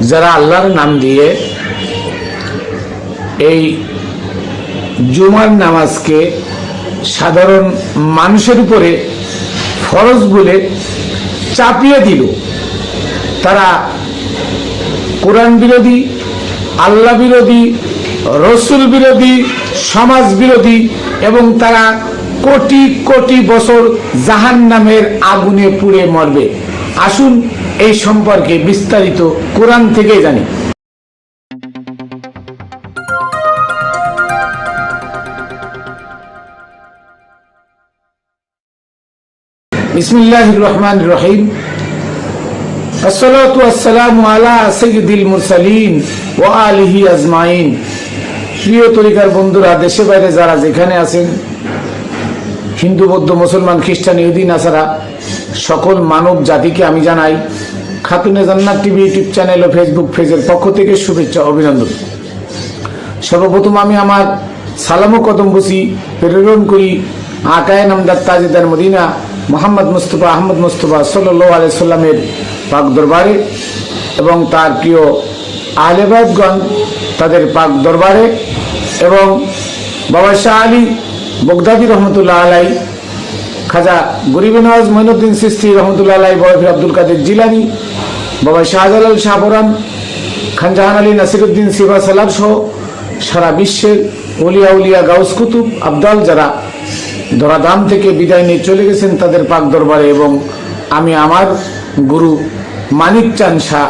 যারা আল্লাহর নাম দিয়ে এই জুমার নামাজকে সাধারণ মানুষের উপরে ফরজ বলে চাপিয়ে দিল, তারা কোরআন বিরোধী, আল্লাহ বিরোধী, রসুল বিরোধী, সমাজ বিরোধী এবং তারা কোটি কোটি বছর জাহান নামের আগুনে পুড়ে মরবে। আসুন এই সম্পর্কে বিস্তারিত কোরআন থেকে জানি। প্রিয় তরিকার বন্ধুরা, দেশে বাইরে যারা যেখানে আছেন, হিন্দু, বৌদ্ধ, মুসলমান, খ্রিস্টান, ইহুদি, নাসারা, সকল মানব জাতিকে আমি জানাই Khatune Jannat TV YouTube channel ও ফেসবুক পেজের পক্ষ থেকে শুভেচ্ছা অভিনন্দন। সর্বপ্রথম আমি আমার সালাম কদম বসি প্রেরণ করি আকায় নামদার তাজেদার Medina Muhammad Mustafa Ahmad Mustafa সাল্লাহ আলাই সাল্লামের পাক দরবারে এবং তার প্রিয় আহলেবাদগণ তাদের পাক দরবারে এবং বাবা শাহ আলী বগদাদি রহমতুল্লাহ আলাই, খাজা গরিব নওয়াজ মঈনুদ্দিন সিস্তি রহমতুল্লাহ আলাই বরফি আব্দুল কাদের জিলানি বাবা শাহজালাল শাহপুরান খানজাহান আলী নাসিরুদ্দিন সিবা সালার সহ সারা বিশ্বের উলিয়া উলিয়া গাউস কুতুব আবদাল যারা ধরাধাম থেকে বিদায় নিয়ে চলে গেছেন তাদের পাক দরবারে এবং আমি আমার গুরু মানিক চান শাহ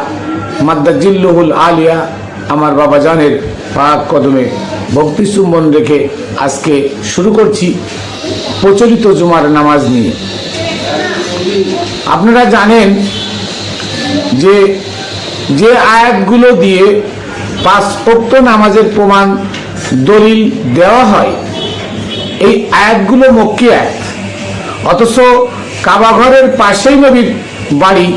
মাদ্দাজিল্লুহুল আলিয়া আমার বাবা জানের পাক কদমে ভক্তি চুম্বন রেখে আজকে শুরু করছি প্রচলিত জুমার নামাজ নিয়ে। আপনারা জানেন যে যে আয়াতগুলো দিয়ে পাঁচ ওক্ত নামাজের প্রমাণ দলিল দেওয়া হয়, এই আয়াতগুলো মক্কি আয়াত। অথচ কাবাঘরের পাশেই নবীর বাড়ি।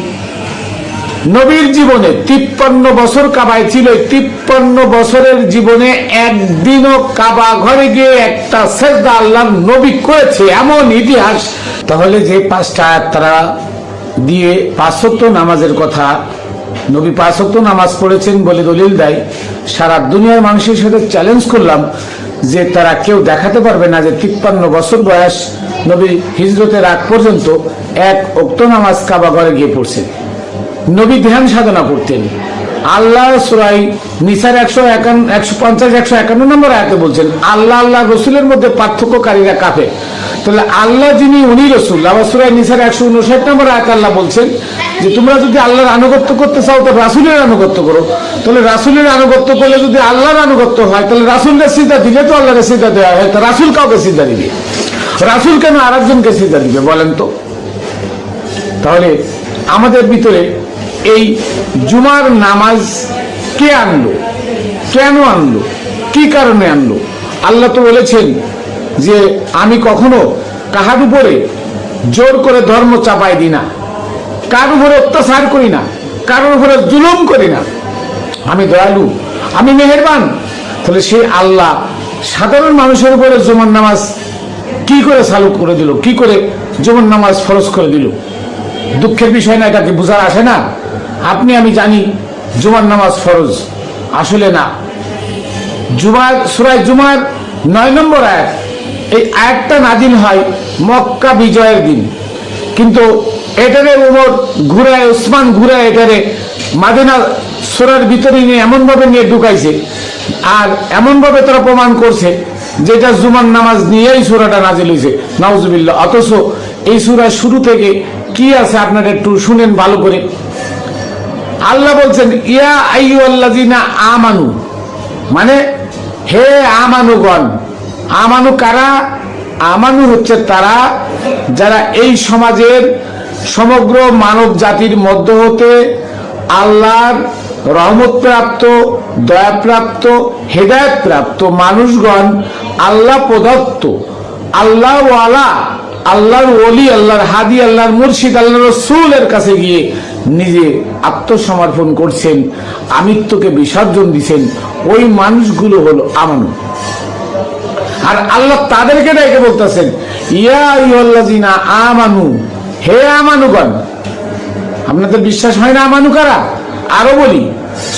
নবীর জীবনে তিপ্পান্ন বছর কাবায় ছিল তিপ্পান্ন বছরের জীবনে একদিনও কাবা ঘরে গিয়ে একটা শ্রদ্ধা আল্লাহ নবী করেছে, এমন ইতিহাস। তাহলে যে পাঁচটা আয়াত তারা দিয়ে পাঁচত্ব নামাজের কথা নবী পাঁচত্ব নামাজ পড়েছেন বলে দলিল দেয়। সারা দুনিয়ার মানুষের সাথে চ্যালেঞ্জ করলাম যে তারা কেউ দেখাতে পারবে না যে তিপ্পান্ন বছর বয়স নবী হিজরতের আগ পর্যন্ত এক উক্ত নামাজ কাবা ঘরে গিয়ে পড়ছেন নবী ধ্যান সাধনা করতেন। আল্লাহ সুরাই নিসার একশো একান্ন একশো পঞ্চাশ, একশো একান্ন নম্বর আয়াতে বলছেন, আল্লাহ আল্লাহ রসুলের মধ্যে পার্থক্যকারীরা কাফে তাহলে আল্লাহ যিনি, উনি রসুল। আবার সুরাই নিসার একশো উনষাট নম্বর আয়াত আল্লাহ বলছেন যে, তোমরা যদি আল্লাহর আনুগত্য করতে চাও, তো রাসুলের আনুগত্য করো। তাহলে রাসুলের আনুগত্য করলে যদি আল্লাহর আনুগত্য হয়, তাহলে রাসুলকে সিদ্ধা দিলে তো আল্লাহকে সিদ্ধা দেওয়া হয়। তো রাসুল কাউকে সিদ্ধা দিবে? রাসুল কেন আরেকজনকে সিদ্ধা দিবে বলেন তো? তাহলে আমাদের ভিতরে এই জুমার নামাজ কে আনলো? কেন আনলো? কি কারণে আনলো? আল্লাহ তো বলেছেন যে, আমি কখনো কাহার উপরে জোর করে ধর্ম চাপাই দিই না। কার উপরে অত্যাচার করি না। কারোর উপরে জুলুম করি না। আমি দয়ালু, আমি মেহেরবান। তাহলে সে আল্লাহ সাধারণ মানুষের উপরে জুমার নামাজ কি করে চালু করে দিল? কি করে জুমার নামাজ ফরজ করে দিল? দুঃখের বিষয় না এটাকে বোঝার আসে না? আপনি, আমি জানি জুমার নামাজ ফরজ। আসলে না। জুমার, সুরায় জুমার নয় নম্বর আয়াত, এই আয়াতটা নাজিল হয় মক্কা বিজয়ের দিন। কিন্তু এটারে উমর ঘুরায় ওসমান ঘুরায় এটারে মাদিনা সুরার ভিতরে নিয়ে এমনভাবে নিয়ে ঢুকাইছে আর এমনভাবে তারা প্রমাণ করছে যেটা জুমার নামাজ নিয়েই সুরাটা নাজিল হয়েছে নাউজুবিল্লা অথচ এই সুরার শুরু থেকে কি আছে আপনারা একটু শুনেন ভালো করে। আল্লাহ বলছেন, ইয়া আইয়ু আল্লাযিনা আমানু। মানে হে আমানুগণ, আমানু কারা? আমানু হচ্ছে তারা যারা এই সমাজের সমগ্র মানব জাতির মধ্য হতে আল্লাহর রহমতপ্রাপ্ত, দয়াপ্রাপ্ত হেদায়ত প্রাপ্ত মানুষগণ আল্লাহ প্রদত্ত আল্লাহ ওয়ালা আল্লাহর ওলি, আল্লাহর হাদি, আল্লাহর মুর্শিদ আল্লাহ রসুলের কাছে গিয়ে নিজে আত্মসমর্পণ করছেন, আমিত্বকে বিসর্জন দিছেন, ওই মানুষগুলো হলো আমানু। আর আল্লাহ তাদেরকে ডেকে বলতেছেন, ইয়া আমানু, হে আমানুগণ। আপনাদের বিশ্বাস হয় না আমানু কারা? আরও বলি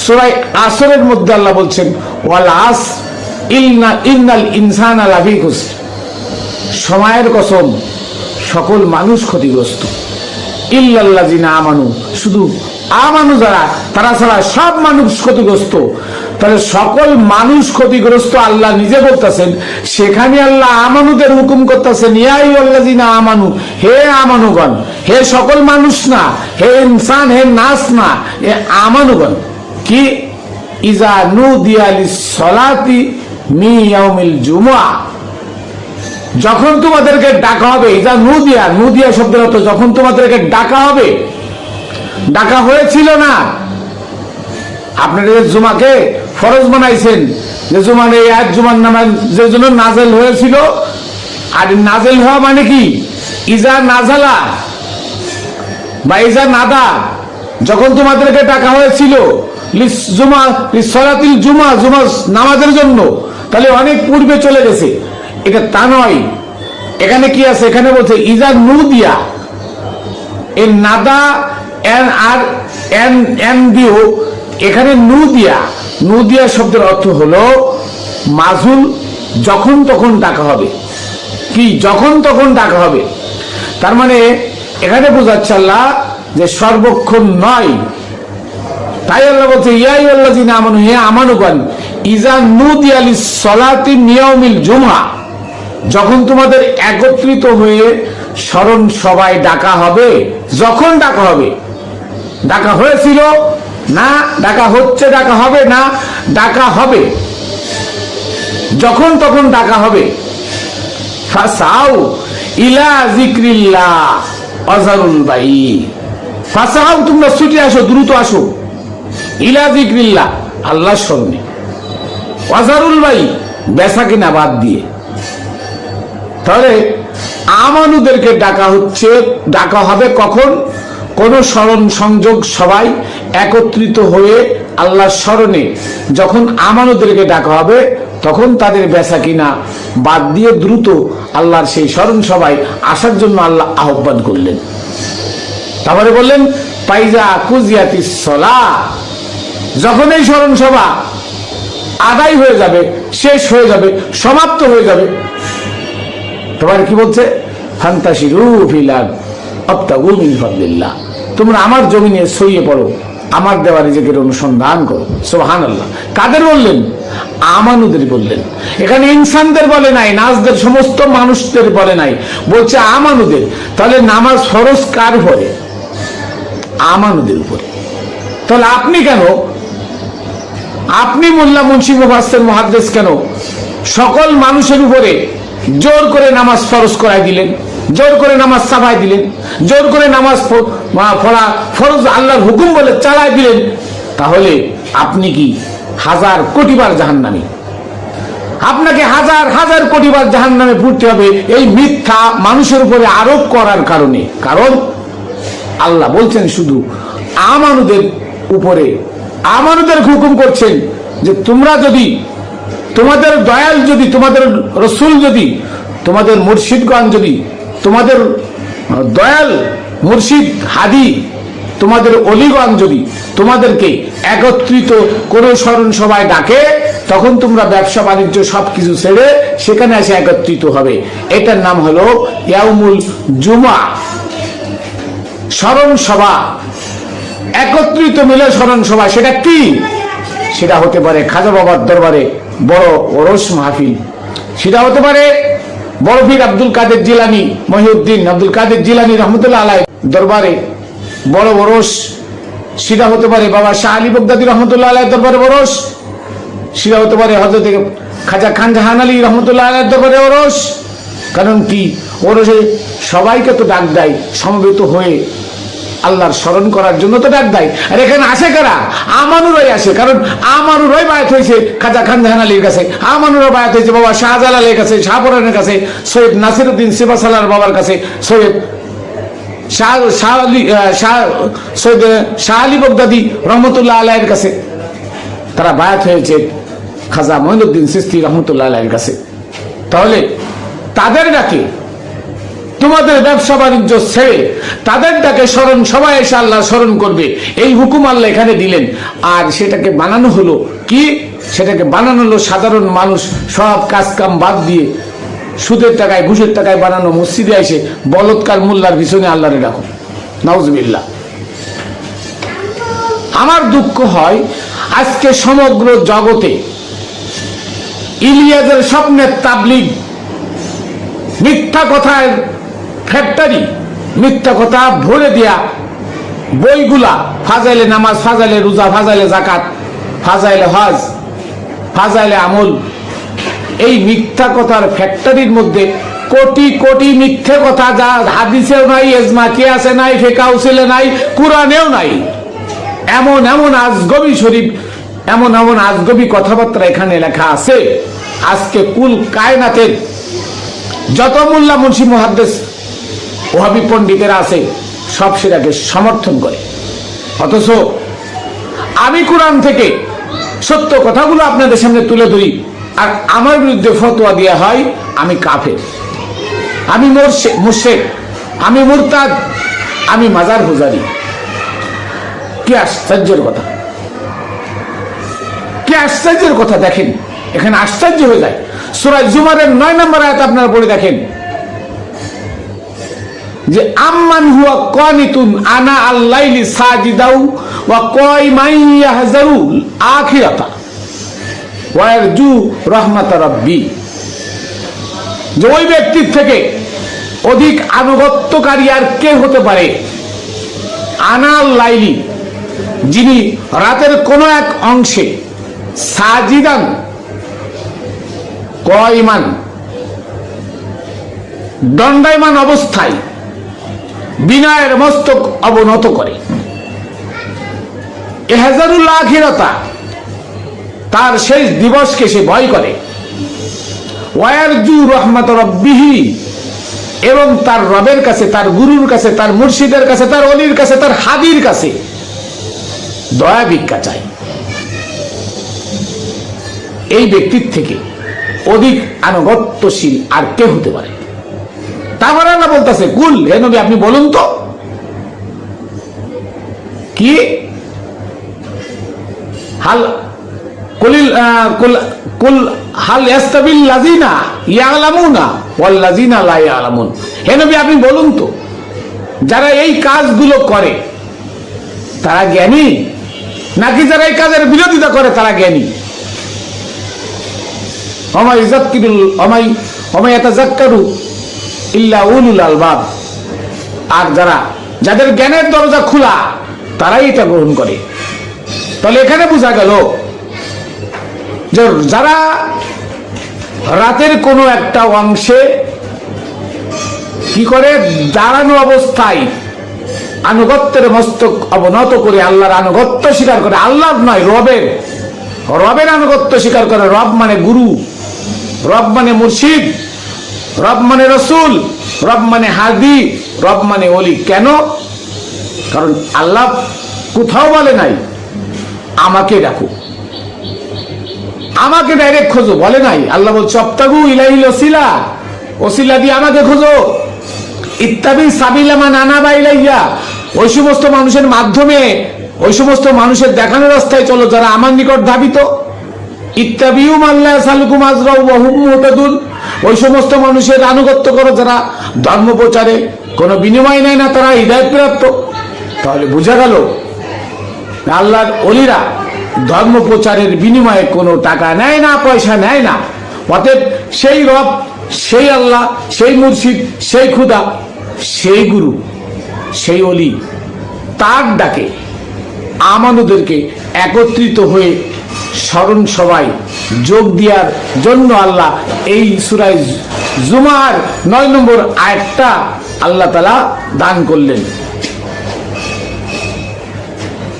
সুরাই আসরের মধ্যে আল্লাহ বলছেন, ওয়াল আস ইলনা, ইন্নাল ইনসান খুসর সময়ের কসম, সকল মানুষ ক্ষতিগ্রস্ত। শুধু আমানু যারা, তারা ছাড়া সব মানুষ ক্ষতিগ্রস্ত। তাহলে সকল মানুষ ক্ষতিগ্রস্ত আল্লাহ নিজে বলতেছেন সেখানে আল্লাহ আমানুদের হুকুম করতেছেন ইয়াই আমানু, হে আমানুগণ, হে সকল মানুষ না, হে ইনসান, হে নাস না হে আমানুগণ, কি? ইজা নু দিয়ালি সলাতি মি জুমুআ। যখন তোমাদেরকে ডাকা হবে এটা নুদিয়া নুদিয়া শব্দের অর্থ যখন তোমাদেরকে ডাকা হবে, ডাকা হয়েছিল না। আপনারা জুমাকে ফরজ বানাইছেন, যে জুমান এই এক জুমার নামে যে জন্য নাজেল হয়েছিল, আর নাজেল হওয়া মানে কি? ইজা নাজালা বা ইজা নাদা, যখন তোমাদেরকে ডাকা হয়েছিল জুমা, লিস সলাতিল জুমা জুমা নামাজের জন্য, তাহলে অনেক পূর্বে চলে গেছে। এটা তা নয়। এখানে কি আছে? এখানে বলছে, ইজা নু দিয়া এর নাদা, এন আর, এন এন দিও এখানে নু দিয়া নু দিয়া শব্দের অর্থ হলো, মাজুল যখন তখন ডাকা হবে। কি? যখন তখন ডাকা হবে। তার মানে এখানে বোঝাচ্ছে আল্লাহ যে সর্বক্ষণ নয়। তাই আল্লাহ বলছে ইয়াই আল্লাহ যিনি আমানু, হে আমানুগণ ইজা নুদি আলি সলাতি নিয়মিল জুমা যখন তোমাদের একত্রিত হয়ে স্মরণ সবাই ডাকা হবে, যখন ডাকা হবে, ডাকা হয়েছিল না, ডাকা হচ্ছে, ডাকা হবে না, ডাকা হবে। যখন তখন ডাকা হবে। ফাসাও ইলা জিক্রিল্লাহ অজারুল বাই ফাসাও তোমরা ছুটে আসো, দ্রুত আসো। ইলা জিক্রিল্লাহ আল্লাহ স্মরণে অজারুল বাই বেসা কিনা বাদ দিয়ে। তাহলে আমানুদেরকে ডাকা হচ্ছে, ডাকা হবে কখন? কোন স্মরণ সংযোগ সবাই একত্রিত হয়ে আল্লাহর স্মরণে যখন আমানুদেরকে ডাকা হবে, তখন তাদের বেচা কিনা বাদ দিয়ে দ্রুত আল্লাহর সেই স্মরণ সবাই আসার জন্য আল্লাহ আহ্বান করলেন। তারপরে বললেন পাইজা কুজিয়াতি সলা যখন এই স্মরণ সভা আদায় হয়ে যাবে, শেষ হয়ে যাবে, সমাপ্ত হয়ে যাবে তোমার কি বলছে? ফান্তাসিরু মিন ফাদলিল্লাহ। তোমরা আমার জমিনে ছড়িয়ে পড়ো, আমার দেওয়া রিজিকের অনুসন্ধান করো। সুবহান আল্লাহ কাদের বললেন? আমানুদের বললেন। এখানে ইনসানদের বলে নাই নাচদের সমস্ত মানুষদের বলে নাই। বলছে আমানুদের। তাহলে নামাজ ফরজ কার উপরে? আমানুদের উপরে। তাহলে আপনি কেন? আপনি মোল্লা মুন্সি মুফাসের মহাদ্দেশ কেন? সকল মানুষের উপরে জোর করে নামাজ ফরজ করাই দিলেন, জোর করে নামাজ সাফাই দিলেন, জোর করে নামাজ পড়া ফরজ আল্লাহর হুকুম বলে চালাই দিলেন। তাহলে আপনি কি হাজার কোটিবার জাহান জাহান্নামী? আপনাকে হাজার হাজার কোটিবার জাহান নামে পড়তে হবে এই মিথ্যা মানুষের উপরে আরোপ করার কারণে। কারণ আল্লাহ বলছেন শুধু আমানুদের উপরে, আমানুদের হুকুম করছেন যে তোমরা যদি, তোমাদের দয়াল যদি, তোমাদের রসুল যদি তোমাদের মুর্শিদগণ যদি তোমাদের দয়াল মুর্শিদ হাদি, তোমাদের অলিগণ যদি তোমাদেরকে একত্রিত কোনো স্মরণ সভায় ডাকে, তখন তোমরা ব্যবসা বাণিজ্য সবকিছু ছেড়ে সেখানে এসে একত্রিত হবে। এটার নাম হলো ইয়াউমুল জুমা। স্মরণ সভা। একত্রিত মিলে স্মরণ সভা, সেটা কি? সেটা হতে পারে খাজা বাবার দরবারে বড় ওরস মাহফিল। সেটা হতে পারে বড় পীর আব্দুল কাদের জিলানি, মহিউদ্দিন আব্দুল কাদের জিলানি রহমতুল্লাহ আলাই দরবারে বড় বরস, সেটা হতে পারে বাবা শাহ আলী বগদাদি রহমতুল্লাহ আলাই দরবারে বরস, সেটা হতে পারে হজরত খাজা খান জাহান আলী রহমতুল্লাহ আলাই দরবারে ওরস কারণ কি? ওরসে সবাইকে তো ডাক দেয়, সমবেত হয়ে। আল্লাহর স্মরণ করার জন্য তো ডাক দেয়। আর এখানে আসে কারা? আমানুরাই আসে, কারণ আমানুরাই বায়াত হয়েছে খাজা খান জাহান আলীর কাছে। আমানুরা বায়াত হয়েছে বাবা শাহজালালের কাছে শাহপুরানের কাছে, সৈয়দ নাসিরুদ্দিন সিবাসালার বাবার কাছে, সৈয়দ শাহ শাহ আলী শাহ, সৈয়দ, শাহ আলী বগদাদি রহমতুল্লাহ আলাইয়ের কাছে। তারা বায়াত হয়েছে খাজা মহিনুদ্দিন সিস্তি রহমতুল্লাহ আলাইয়ের কাছে। তাহলে তাদের ডাকে তোমাদের ব্যবসা বাণিজ্য ছেড়ে তাদের ডাকে স্মরণ, সবাই এসে আল্লাহ স্মরণ করবে। এই হুকুম আল্লাহ এখানে দিলেন। আর সেটাকে বানানো হলো কি? সেটাকে বানানো হলো সাধারণ মানুষ, সব কাজ কাম বাদ দিয়ে সুদের টাকায়, ঘুষের টাকায় বানানো মসজিদে এসে বলৎকার মোল্লার পিছনে আল্লাহরে ডাকো। নাউজবিল্লাহ। আমার দুঃখ হয় আজকে সমগ্র জগতে ইলিয়াদের স্বপ্নের তাবলিগ মিথ্যা কথার ফ্যাক্টরি, মিথ্যা কথা ভরে দেয়া, বইগুলা ফাজাইলে নামাজ, ফাজাইলে রোজা, ফাজাইলে জাকাত ফাজাইলে হজ, ফাজাইলে আমল, এই মিথ্যা কথার ফ্যাক্টরির মধ্যে কোটি কোটি মিথ্যে কথা যা হাদিসেও নাই এজমাকে আছে নাই ফেকাউসিলে নাই, কোরআনেও নাই। এমন এমন আজগবি শরীফ, এমন এমন আজগবি কথাবার্তা এখানে লেখা আছে। আজকে কুল কায়নাতের যত মোল্লা মুন্সি মহাদ্দেশ ওহাবি পণ্ডিতেরা আছে, সব সেটাকে সমর্থন করে। অথচ আমি কোরআন থেকে সত্য কথাগুলো আপনাদের সামনে তুলে ধরি, আর আমার বিরুদ্ধে ফতোয়া দেওয়া হয়, আমি কাফের। আমি মুর্শেক আমি মুরতাদ, আমি মাজার হুজারি। কি আশ্চর্যের কথা। কি আশ্চর্যের কথা দেখেন। এখানে আশ্চর্য হয়ে যায়। সুরাজ জুমারের নয় নম্বর আয়াত আপনারা পড়ে দেখেন। যে আম্মান হুয়া কানিতুন আনা আল্লাইলি সাজিদাউ ওয়া কাইমান ইয়াহজারু আখিরাতা। ওয়া ইয়ারজু রাহমাত রাব্বি। যে ওই ব্যক্তির থেকে অধিক আনুগত্যকারী আর কে হতে পারে? আনা লাইলি যিনি রাতের কোনো এক অংশে সাজিদান, কয়মান, দণ্ডায়মান অবস্থায় বিনয়ের মস্তক অবনত করে। এহাজারুল্লাহ আখিরতা, তার শেষ দিবসকে সে ভয় করে। ওয়ারজু রহমত রব্বিহি, এবং তার রবের কাছে, তার গুরুর কাছে, তার মুর্শিদের কাছে, তার অলির কাছে, তার হাদির কাছে দয়া ভিক্ষা চাই। এই ব্যক্তির থেকে অধিক আনুগত্যশীল আর কে হতে পারে তারপরে না বলতেছে, কুল, হে নবী, আপনি বলুন তো। কি? হাল আপনি বলুন তো, যারা এই কাজগুলো করে, তারা জ্ঞানী? নাকি যারা এই কাজের বিরোধিতা করে, তারা জ্ঞানী? অমাই অমাই অমাই ইয়াতাযাক্কারু ইল্লা আর যারা, যাদের জ্ঞানের দরজা খোলা, তারাই এটা গ্রহণ করে। তাহলে এখানে বোঝা গেল যে যারা রাতের কোনো একটা অংশে কি করে, দাঁড়ানো অবস্থায় আনুগত্যের মস্তক অবনত করে আল্লাহর আনুগত্য স্বীকার করে, আল্লাহর নয়, রবের। রবের আনুগত্য স্বীকার করে, রব মানে গুরু, রব মানে মুর্শিদ। রব মানে রসুল, রব মানে হাদি, রব মানে অলি কেন? কারণ আল্লাহ কোথাও বলে নাই, আমাকে ডাকো। আমাকে ডাইরেক্ট খোঁজো, বলে নাই। আল্লাহ বলছে অপ্তাগু ইলাইল ওসিলা ওসিলা দিয়ে আমাকে খোঁজো। ইত্যাদি সাবিলামা নানা বাইলাইয়া ওই সমস্ত মানুষের মাধ্যমে, ওই সমস্ত মানুষের দেখানো রাস্তায় চলো, যারা আমার নিকট ধাবিত। ইত্যাবিউ মাল্লা সালুকুম আজরাউ মুহতাদুন। ওই সমস্ত মানুষের আনুগত্য করো যারা ধর্ম প্রচারে কোনো বিনিময় নেয় না, তারা হৃদয় প্রাপ্ত তাহলে বোঝা গেল, আল্লাহর অলিরা ধর্ম প্রচারের বিনিময়ে কোনো টাকা নেয় না, পয়সা নেয় না। অতএব সেই রব, সেই আল্লাহ, সেই মুর্শিদ, সেই খুদা, সেই গুরু, সেই অলি, তার ডাকে। আমানুদেরকে একত্রিত হয়ে স্মরণ সবাই যোগ দেওয়ার জন্য আল্লাহ এই সুরাই জুমার নয় নম্বর আয়াতটা আল্লাহ তালা দান করলেন।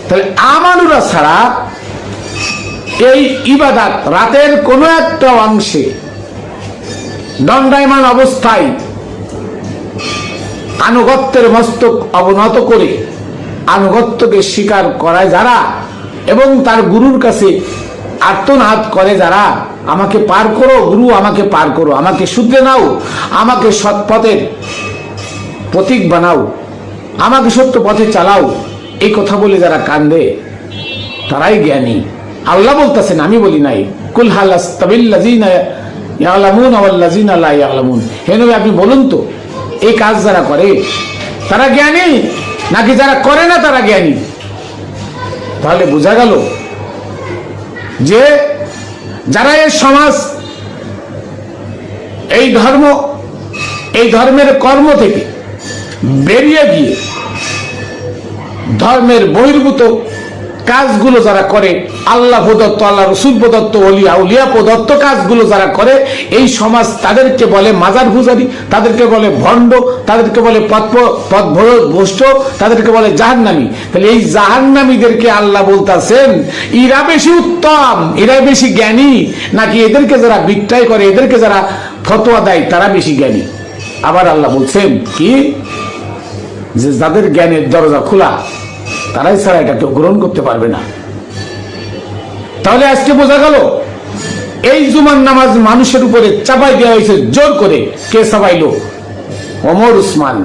তাহলে আমানুরা ছাড়া এই ইবাদাত রাতের কোনো একটা অংশে দণ্ডায়মান অবস্থায় আনুগত্যের মস্তক অবনত করে আনুগত্যকে স্বীকার করায় যারা এবং তার গুরুর কাছে আর্তনাদ করে যারা, আমাকে পার করো, গুরু আমাকে পার করো, আমাকে শুদ্ধে নাও, আমাকে সৎপথের প্রতীক বানাও, আমাকে সত্য পথে চালাও, এই কথা বলে যারা কান্দে, তারাই জ্ঞানী। আল্লাহ বলতেছেন, আমি বলি নাই, কুল হাল্লাজিনা হে নবী, আপনি বলুন তো, এই কাজ যারা করে, তারা জ্ঞানী? নাকি যারা করে না তারা জ্ঞানী? তাহলে বোঝা গেল যে যারা এই সমাজ, এই ধর্ম, এই ধর্মের কর্ম থেকে বেরিয়ে গিয়ে ধর্মের বহির্ভূত কাজগুলো যারা করে, আল্লাহ প্রদত্ত, আল্লাহ রসুল প্রদত্ত, অলিয়া উলিয়া প্রদত্ত কাজগুলো যারা করে, এই সমাজ তাদেরকে বলে মাজার পূজারি, তাদেরকে বলে ভণ্ড, তাদেরকে বলে পথ পথ তাদেরকে বলে জাহান্নামি। তাহলে এই জাহান্নামীদেরকে আল্লাহ বলতেছেন, এরা বেশি উত্তম, এরা বেশি জ্ঞানী। নাকি এদেরকে যারা বিক্রয় করে, এদেরকে যারা ফতোয়া দেয়, তারা বেশি জ্ঞানী? আবার আল্লাহ বলছেন, কি? যে যাদের জ্ঞানের দরজা খোলা তারাই ছাড়া এটা কেউ গ্রহণ করতে পারবে না। তাহলে আজকে বোঝা গেল, এই জুমার নামাজ মানুষের উপরে চাপাই দেওয়া হয়েছে, জোর করে। কে চাপাইলো? অমর উসমান।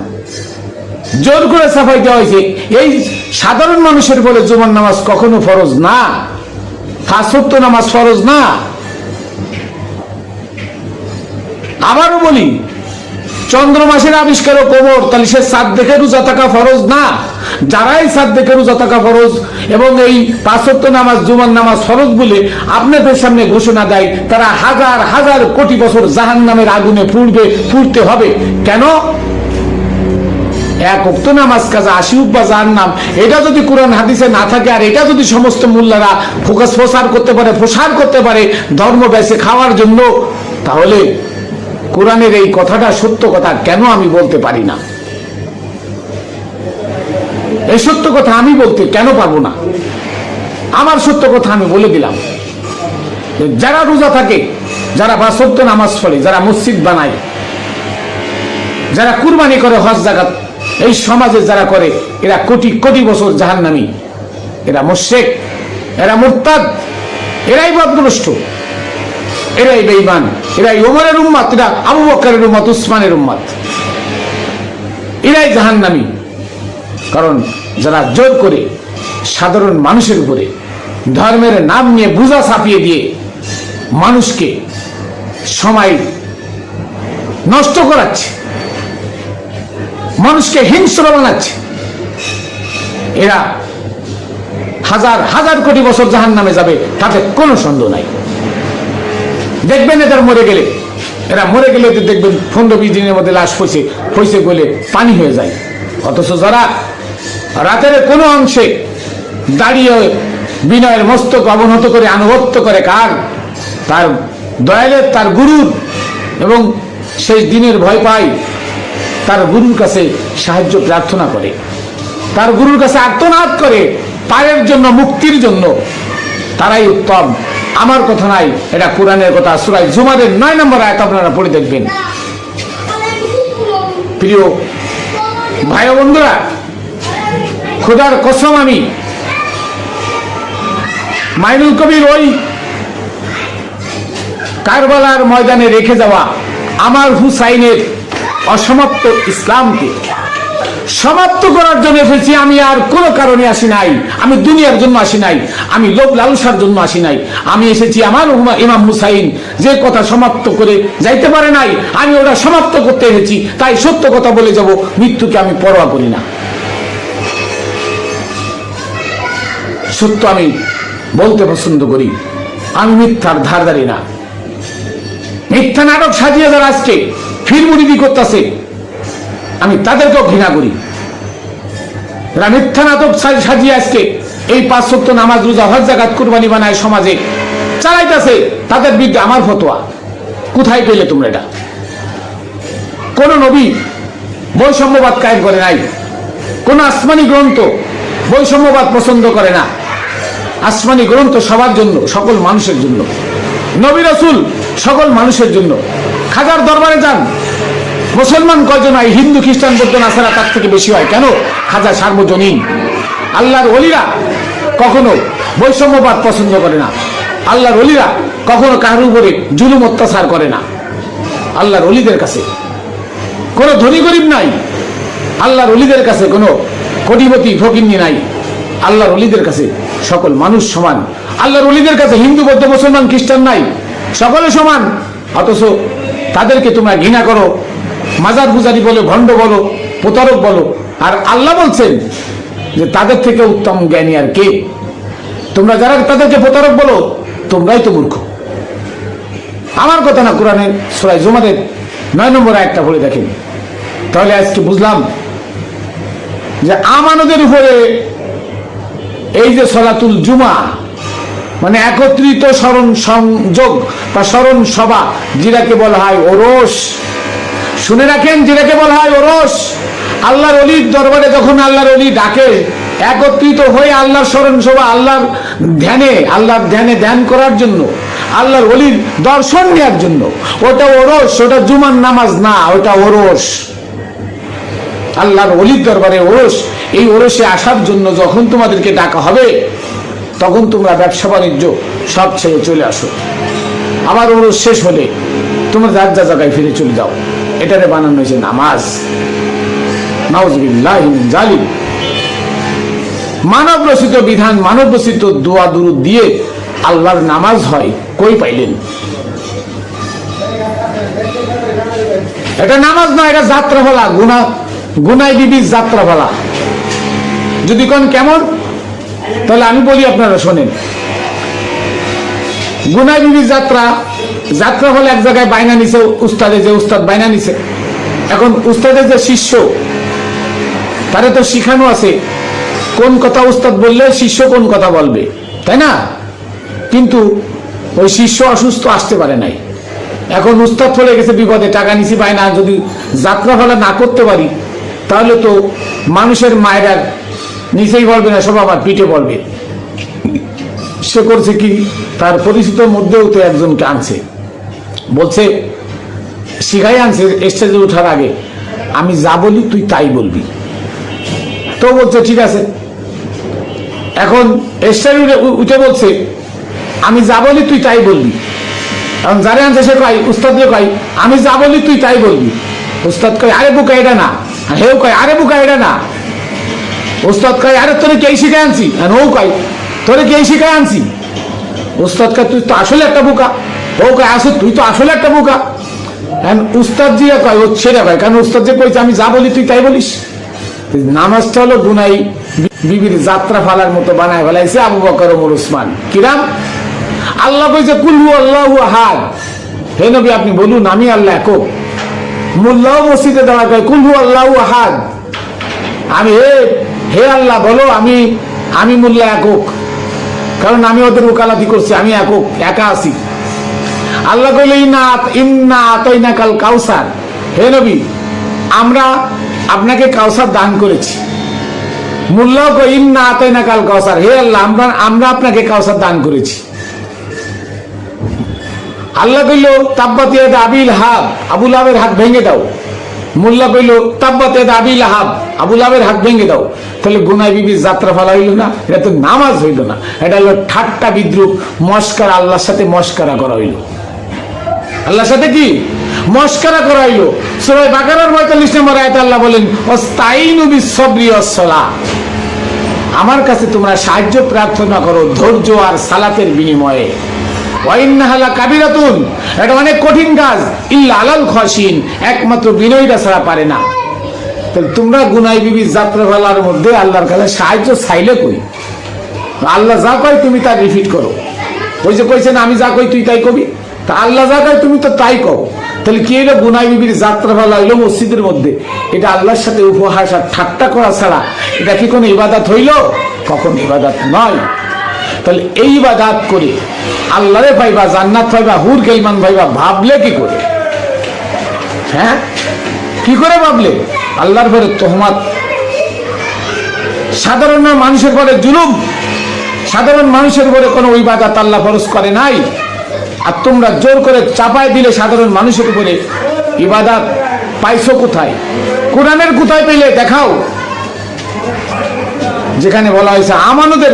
জোর করে চাপাই দেওয়া হয়েছে। এই সাধারণ মানুষের উপরে জুমার নামাজ কখনো ফরজ না। ফাঁসত্ব নামাজ ফরজ না। আবারও বলি চন্দ্র মাসের আবিষ্কার ও কোমর, তাহলে সে সাত দেখে রোজা থাকা ফরজ না? যারাই সাত দেখে রোজা থাকা ফরজ এবং এই পাঁচত্ব নামাজ জুমান নামাজ ফরজ বলে আপনাদের সামনে ঘোষণা দেয়, তারা হাজার হাজার কোটি বছর জাহান নামের আগুনে পুড়বে, পুড়তে হবে। কেন? এক উক্ত নামাজ কাজা, আশি বা যার নাম এটা যদি কোরআন হাদিসে না থাকে, আর এটা যদি সমস্ত মোল্লারা ফোকাস প্রসার করতে পারে, প্রসার করতে পারে ধর্ম ব্যাসে খাওয়ার জন্য, তাহলে কোরআনের এই কথাটা সত্য কথা, কেন আমি বলতে পারি না? এই সত্য কথা আমি বলতে কেন পারব না? আমার সত্য কথা আমি বলে দিলাম। যারা রোজা থাকে, যারা বা সত্য নামাজ পড়ে, যারা মসজিদ বানায়, যারা কুরবানি করে হজ জাগাত এই সমাজে যারা করে, এরা কোটি কোটি বছর জাহান্নামী। এরা মোশেক, এরা মুরতাদ, এরাই বদগ্রস্ত এরাই বেঈমান, এরাই ওমরের উম্মাত, এরা আবু বকরের উম্মত, উসমানের উম্মত। এরাই জাহান্নামী। কারণ যারা জোর করে সাধারণ মানুষের উপরে ধর্মের নাম নিয়ে বুঝা ছাপিয়ে দিয়ে মানুষকে সময় নষ্ট করাচ্ছে, মানুষকে হিংস্র বানাচ্ছে, এরা হাজার হাজার কোটি বছর জাহান নামে যাবে, তাতে কোনো সন্দেহ নাই। দেখবেন এদের মরে গেলে। এরা মরে গেলে তো দেখবেন পনেরো বিশ দিনের মধ্যে লাশ পচে পয়সে গলে পানি হয়ে যায়। অথচ যারা রাতের কোনো অংশে দাঁড়িয়ে বিনয়ের মস্তক অবনত করে, আনুগত্য করে কার? তার দয়ালের তার গুরুর এবং সেই দিনের ভয় পায়, তার গুরুর কাছে সাহায্য প্রার্থনা করে। তার গুরুর কাছে আর্তনাদ করে, পায়ের জন্য, মুক্তির জন্য তারাই উত্তম। আমার কথা নাই, এটা কোরআনের কথা সুরাই জুমারের নয় নম্বর আয়াত আপনারা পড়ে দেখবেন। প্রিয় ভাই বন্ধুরা, খোদার কসম আমি, মাইনুল কবির ওই কারবালার ময়দানে রেখে যাওয়া আমার হুসাইনের অসমাপ্ত ইসলামকে সমাপ্ত করার জন্য এসেছি। আমি আর কোনো কারণে আসি নাই। আমি দুনিয়ার জন্য আসি নাই। আমি লোক লালসার জন্য আসি নাই। আমি এসেছি আমার ইমাম হুসাইন যে কথা সমাপ্ত করে যাইতে পারে নাই, আমি ওটা সমাপ্ত করতে এসেছি। তাই সত্য কথা বলে যাব, মৃত্যুকে আমি পরোয়া করি না। সত্য আমি বলতে পছন্দ করি। আমি মিথ্যার ধার ধারি না। মিথ্যা নাটক সাজিয়ে যারা আজকে ফিরমুরিদি করতেছে আমি তাদেরকেও ঘৃণা করি। এরা মিথ্যা নাটক সাজিয়ে আজকে এই পাঁচ সত্য নামাজ রোজা, হজ জাগাত কুরবানি বানায় সমাজে। চালাইতেছে তাদের বিরুদ্ধে আমার ফতোয়া। কোথায় পেলে তোমরা এটা? কোন নবী বৈষম্যবাদ কায়েম করে নাই। কোন আসমানি গ্রন্থ বৈষম্যবাদ পছন্দ করে না। আসমানি গ্রন্থ সবার জন্য, সকল মানুষের জন্য। নবী রসুল সকল মানুষের জন্য। খাজার দরবারে যান মুসলমান কয়জন হয়? হিন্দু, খ্রিস্টান, বৌদ্ধ, নাসারা, তার থেকে বেশি হয়। কেন? খাজা সার্বজনীন। আল্লাহর অলিরা কখনো বৈষম্যবাদ পছন্দ করে না। আল্লাহর অলিরা কখনো কারোর উপরে জুলুম, অত্যাচার করে না। আল্লাহর অলিদের কাছে কোনো ধনী গরিব নাই। আল্লাহর অলিদের কাছে কোনো কোটিপতি, ফকিন্নি নাই। আল্লাহর অলিদের কাছে সকল মানুষ সমান। আল্লাহর অলিদের কাছে হিন্দু, বৌদ্ধ, মুসলমান, খ্রিস্টান নাই। সকলে সমান। অথচ তাদেরকে তোমরা ঘৃণা করো মাজার পূজারি বলো ভণ্ড বলো, প্রতারক বলো। আর আল্লাহ বলছেন যে তাদের থেকে উত্তম জ্ঞানী আর কে? তোমরা যারা তাদেরকে প্রতারক বলো, তোমরাই তো মূর্খ। আমার কথা না কোরআনের সুরাই জুমাদের নয় নম্বর একটা পড়ে দেখেন। তাহলে আজকে বুঝলাম যে আমানদের উপরে এই যে সলাতুল জুমা মানে একত্রিত স্মরণ সংযোগ বা স্মরণ সভা, যেটাকে বলা হয় ওরস শুনে রাখেন, যেটাকে বলা হয় ওরস। আল্লাহর অলির দরবারে যখন আল্লাহর অলি ডাকে, একত্রিত হয়ে আল্লাহর স্মরণ সভা আল্লাহর ধ্যানে আল্লাহর ধ্যানে ধ্যান করার জন্য, আল্লাহর অলির দর্শন নেওয়ার জন্য, ওটা ওরস, ওটা জুমার নামাজ না, ওটা ওরস। আল্লাহর অলির দরবারে ওরস। এই ওরসে আসার জন্য যখন তোমাদেরকে ডাকা হবে, তখন তোমরা ব্যবসা বাণিজ্য সব ছেড়ে চলে আসো। আবার ওরস শেষ হলে তোমরা যার যা জায়গায় ফিরে চলে যাও। এটারে বানানো হয়েছে নামাজ। জালিম মানব রচিত বিধান মানব রচিত দোয়া, দুরুদ দিয়ে আল্লাহর নামাজ হয়। কই পাইলেন? এটা নামাজ নয় এটা যাত্রা ফলা গুনা গুনাই বিবির যাত্রা ফলা যদি কোন কেমন, তাহলে আমি বলি আপনারা শোনেন। গুনাই বিবির যাত্রা যাত্রা ফলে এক জায়গায় বাইনা নিছে, উস্তাদে যে উস্তাদ বাইনা নিছে। এখন উস্তাদের যে শিষ্য, তারে তো শিখানো আছে, কোন কথা উস্তাদ বললে শিষ্য কোন কথা বলবে, তাই না? কিন্তু ওই শিষ্য অসুস্থ আসতে পারে নাই। এখন উস্তাদ চলে গেছে বিপদে, টাকা নিছি পায় না যদি যাত্রা ফলা না করতে পারি, তাহলে তো মানুষের মায়েরা নিচেই বলবে না, সব আমার পিঠে বলবে। সে করছে কি? তার পরিচিত মধ্যেও তো একজনকে আনছে। বলছে, শিখাই আনছে স্টেজে ওঠার আগে। আমি যা বলি, তুই তাই বলবি। তো বলছে, ঠিক আছে। এখন স্টেজে উঠে- বলছে, আমি যা বলি, তুই তাই বলবি। এখন যারে আনছে সে কয়, উস্তাদ কয়, আমি যা বলি, তুই তাই বলবি। উস্তাদ কয়, আরে বুকা, এটা না। হেউ কয়, আরে বুকা, এটা না। উস্তাদ কয়, আরে তোরে কে শিখায় আনছি? আর ও কয়, তোরে কে শিখায় আনছি? উস্তাদ কয়, তুই তো আসলে একটা বোকা। কয় আসে, তুই তো আসলে একটা বোকা। এখন উস্তাদ জিরা কয়, ও ছেড়ে কয় কারণ উস্তাদ যে কইছে, আমি যা বলি তুই তাই বলিস। নামাজটা হলো গুনাই, বিবির যাত্রা ফালার মতো বানায় ফেলাইছে আবু বকর ওমর উসমান কিরাম? আল্লাহ কইছে কুলহু আল্লাহু আহাদ। হে নবী, আপনি বলুন, আমি আল্লাহ একক। মোল্লাও মসজিদে দাঁড়া কয় কুলহু আল্লাহু আহাদ। আমি, হে হে আল্লাহ, বলো, আমি আমি মোল্লা একক। কারণ আমি ওদের ওকালাতি করছি, আমি একক, একা আছি। আল্লাহ কাল কাউসার। হে নবী, আমরা আপনাকে কাউসার দান করেছি। ইন্না আতাইনা কাল কাউসার। হে আল্লাহ, আমরা আমরা আপনাকে কাউসার দান করেছি। আল্লাহ কইল আবিল হাব আবুল আবের হাত ভেঙে দাও। মোল্লা কইল আবিল হাব আবুল আবের হাত ভেঙে দাও। তাহলে গুনাই বিবির যাত্রা ফেলা হইল না, এটা তো নামাজ হইল না, এটা হলো ঠাট্টা বিদ্রুপ, মস্কারা, আল্লাহর সাথে মস্কারা করা হইল। আল্লাহর সাথে কি? মস্কারা করাইলো। হইল সূরা বাকারার 45 নম্বর আয়াতে আল্লাহ বলেন ওয়াস্তাইনু বিস-সাবরি আমার কাছে তোমরা সাহায্য, প্রার্থনা করো, ধৈর্য আর সালাতের বিনিময়ে। ওয়াইন্নাহালা কাবিরাতুন এটা অনেক কঠিন কাজ। ইল্লা আলাল খসিন একমাত্র বিনয়ীরা ছাড়া পারে না। তাহলে তোমরা গুনাই বিবি যাত্রা ফেলার মধ্যে আল্লাহর কাছে সাহায্য চাইলে কই? আল্লাহ যা কয় তুমি তা রিপিট করো। ওই যে কইছেন আমি যা কই তুই তাই কবি? তা আল্লাহ যা কয় তুমি তো তাই কও। তাহলে কি হলো গুনাই বিবির যাত্রা ফেলা লাগল মসজিদের মধ্যে? এটা আল্লাহর সাথে উপহাস আর ঠাট্টা করা ছাড়া এটা কি কোনো ইবাদাত হইল? কখন ইবাদত নয়। তাহলে এই ইবাদাত করে আল্লাহরে পাইবা জান্নাত পাইবা হুর গেলমান পাইবা ভাবলে কি করে? হ্যাঁ? কি করে ভাবলে? আল্লাহর পরে তোহমাত। সাধারণ মানুষের পরে জুলুম। সাধারণ মানুষের উপরে কোনো ইবাদত আল্লাহ ফরজ করে নাই। আর তোমরা জোর করে চাপায় দিলে সাধারণ মানুষের উপরে। ইবাদত পাইছো কোথায়? কোরআনের কোথায় পেলে দেখাও। যেখানে বলা হয়েছে আমানদের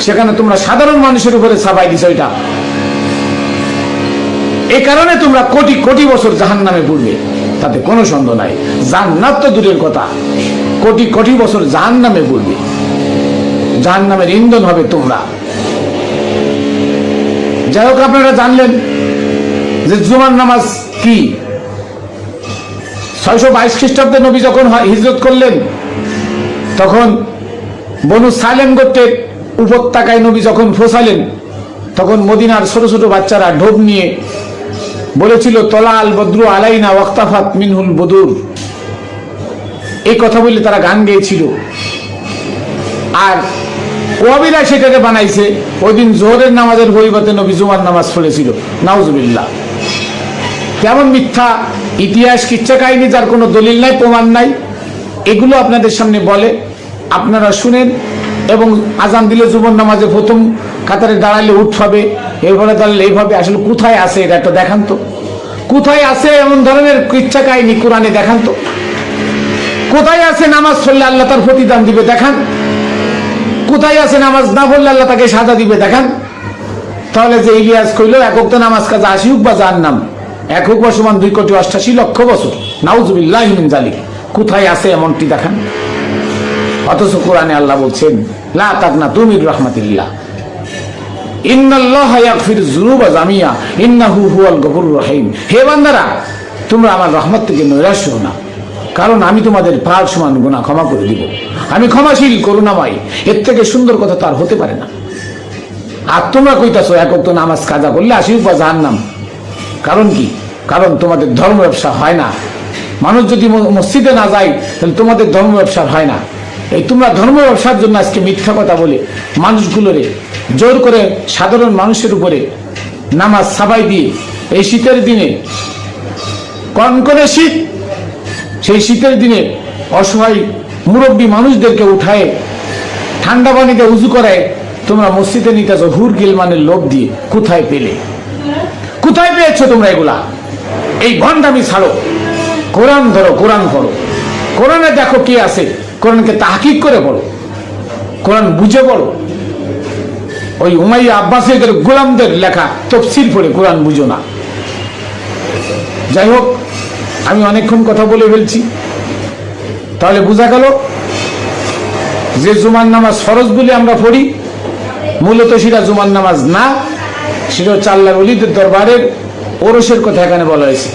সেখানে তোমরা সাধারণ মানুষের উপরে চাপাই দিছো এটা। এই কারণে তোমরা কোটি কোটি বছর জাহান নামে পড়বে। তাতে কোনো সন্দেহ নাই। জান্নাত তো দূরের কথা। কোটি কোটি বছর জাহান নামে পড়বে। জাহান নামের ইন্ধন হবে তোমরা। যাই হোক, আপনারা জানলেন যে জুমার নামাজ কি। ছয়শো বাইশ খ্রিস্টাব্দে নবী যখন হিজরত করলেন, তখন বনু সাইলেন গোত্রের উপত্যকায় নবী যখন ফোসালেন, তখন মদিনার ছোট ছোট বাচ্চারা ঢোপ নিয়ে বলেছিল তলা আল বদ্রু আলাইনা ওয়াক্তাফাত মিনহুল বদুর। এই কথা বলে তারা গান গেয়েছিল। আর ওয়াবিরা সেটাকে বানাইছে। ওই দিন জোহরের নামাজের পরিবর্তে নবী জুমার নামাজ পড়েছিল। নাউজুবিল্লাহ। কেমন মিথ্যা? ইতিহাস, কিচ্ছা কাহিনী যার কোনো দলিল নাই, প্রমাণ নাই, এগুলো আপনাদের সামনে বলে। আপনারা শুনেন এবং আজান দিলে জুবন নামাজে প্রথম কাতারে দাঁড়ালে উঠ হবে। এরপরে দাঁড়ালে এইভাবে আসলে কোথায় আছে এটা একটা দেখান তো। কোথায় আছে এমন ধরনের কিচ্ছা কাহিনী কোরআনে দেখান তো? কোথায় আছে নামাজ পড়লে আল্লাহ তার প্রতিদান দিবে? দেখান। কোথায় আছে নামাজ না পড়লে আল্লাহ তাকে সাজা দিবে, দেখান। তাহলে যে ইলিয়াস কইল একক তো নামাজ কাজা আশি হোক বা যার নাম এক হোক বা সমান দুই কোটি অষ্টাশি লক্ষ বছর। নাউজুবিল্লাহ জালিক কোথায় আছে এমনটি দেখান? অথচ কোরআনে আল্লাহ বলছেন, লা তাকনা তুমির রহমাতিল্লাহ। হে বান্দারা, তোমরা আমার রহমত থেকে নৈরাশ্য না। কারণ আমি তোমাদের পাল সমান গুণা ক্ষমা করে দিব। আমি ক্ষমাশীল, করুণাময়। এর থেকে সুন্দর কথা তার হতে পারে না। আর তোমরা কইতাছো একক তো নামাজ কাজা করলে আসি বা জাহান নাম কারণ কি? কারণ তোমাদের ধর্ম ব্যবসা হয় না। মানুষ যদি মসজিদে না যায়, তাহলে তোমাদের ধর্ম ব্যবসা হয় না। এই তোমরা ধর্ম ব্যবসার জন্য আজকে মিথ্যা কথা বলে, মানুষগুলোরে জোর করে সাধারণ মানুষের উপরে নামাজ সাবাই দিয়ে, এই শীতের দিনে কনকনে শীত সেই শীতের দিনে অসহায় মুরব্বী মানুষদেরকে উঠায়, ঠান্ডা পানিতে উজু করায় তোমরা মসজিদে নিতেছ হুর গিলমানের লোক দিয়ে। কোথায় পেলে? কোথায় পেয়েছ তোমরা এগুলা? এই ভণ্ডামি ছাড়ো। কোরআন ধরো, কোরআন পড়ো। কোরআনে দেখো কি আছে, কোরআনকে তাহকিক করে পড়ো। কোরআন বুঝে পড়ো। ওই উমাইয়া আব্বাসের গোলামদের লেখা তফসির পড়ে কোরআন বুঝো না। যাই হোক আমি অনেকক্ষণ কথা বলে ফেলছি। তাহলে বোঝা গেল যে জুমার নামাজ ফরজ বলে আমরা পড়ি, মূলত সেটা জুমার নামাজ না, সেটা হচ্ছে আল্লাহর অলিদের দরবারের ওরসের কথা এখানে বলা হয়েছে।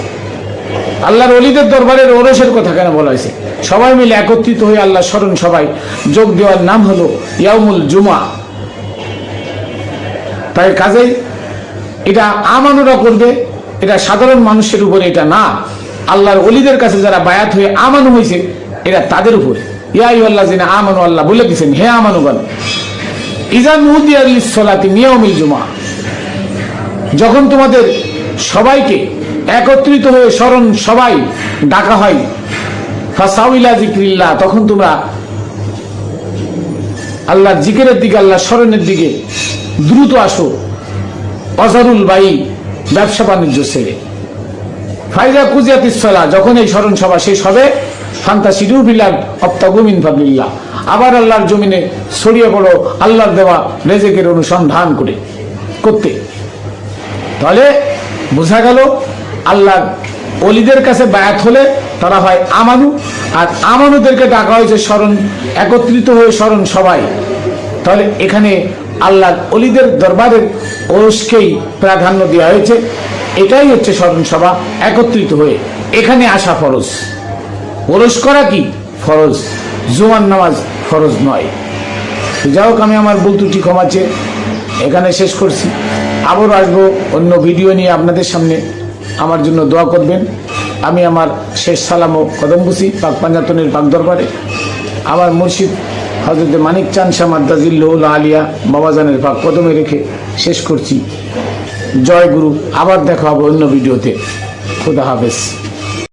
আল্লাহর অলিদের দরবারের ওরসের কথা এখানে বলা হয়েছে। সবাই মিলে একত্রিত হয়ে আল্লাহ স্মরণ সবাই যোগ দেওয়ার নাম হলো ইয়ামুল জুমা। তাই কাজেই এটা আমানুরা করবে, এটা সাধারণ মানুষের উপরে এটা না। আল্লাহর অলিদের কাছে যারা বায়াত হয়ে আমানু হয়েছে এটা তাদের উপরে। ইয়াই আল্লাহ জিনা আমানু, আল্লাহ বলে দিয়েছেন, হে আমানুগণ ইজান সলাতি নিয়মিল জুমা যখন তোমাদের সবাইকে একত্রিত হয়ে স্মরণ সবাই ডাকা হয়, ফাসাউইলা জিক্রিল্লাহ তখন তোমরা আল্লাহর জিকিরের দিকে আল্লাহ স্মরণের দিকে দ্রুত আসো। অজারুল বাই ব্যবসা বাণিজ্য ছেড়ে। ফাইজা কুজিয়াত ইসলা যখন এই স্মরণ সভা শেষ হবে, ফান্তা সিডু বিলাল অপ্তাগুমিন ফাবলিল্লাহ আবার আল্লাহর জমিনে ছড়িয়ে পড়ো, আল্লাহর দেওয়া অনুসন্ধান করে, করতে। তাহলে বোঝা গেল আল্লাহ অলিদের কাছে বায়াত হলে তারা হয় আমানু, আর আমানুদেরকে ডাকা হয়েছে স্মরণ, একত্রিত হয়ে স্মরণ সবাই তাহলে এখানে আল্লাহ অলিদের দরবারের ওরসকেই প্রাধান্য দেওয়া হয়েছে। এটাই হচ্ছে স্মরণ সভা একত্রিত হয়ে। এখানে আসা ফরজ। ওরস করা কি? ফরজ। জুমার নামাজ ফরজ নয়। যাই হোক, আমি আমার ভুল ত্রুটি ক্ষমাচ্ছে এখানে শেষ করছি। আবারও আসব অন্য ভিডিও নিয়ে আপনাদের সামনে। আমার জন্য দোয়া করবেন। আমি আমার শেষ সালাম ও কদমবুসি পাক পাঞ্জাতনের পাক দরবারে। আমার মুর্শিদ হজরত মানিক চান শামাদ্দাজিল্লাহ আলিয়া বাবাজানের পাক কদমে রেখে শেষ করছি। জয় গুরু আবার দেখা হবে অন্য ভিডিওতে। খুদা হাফেজ।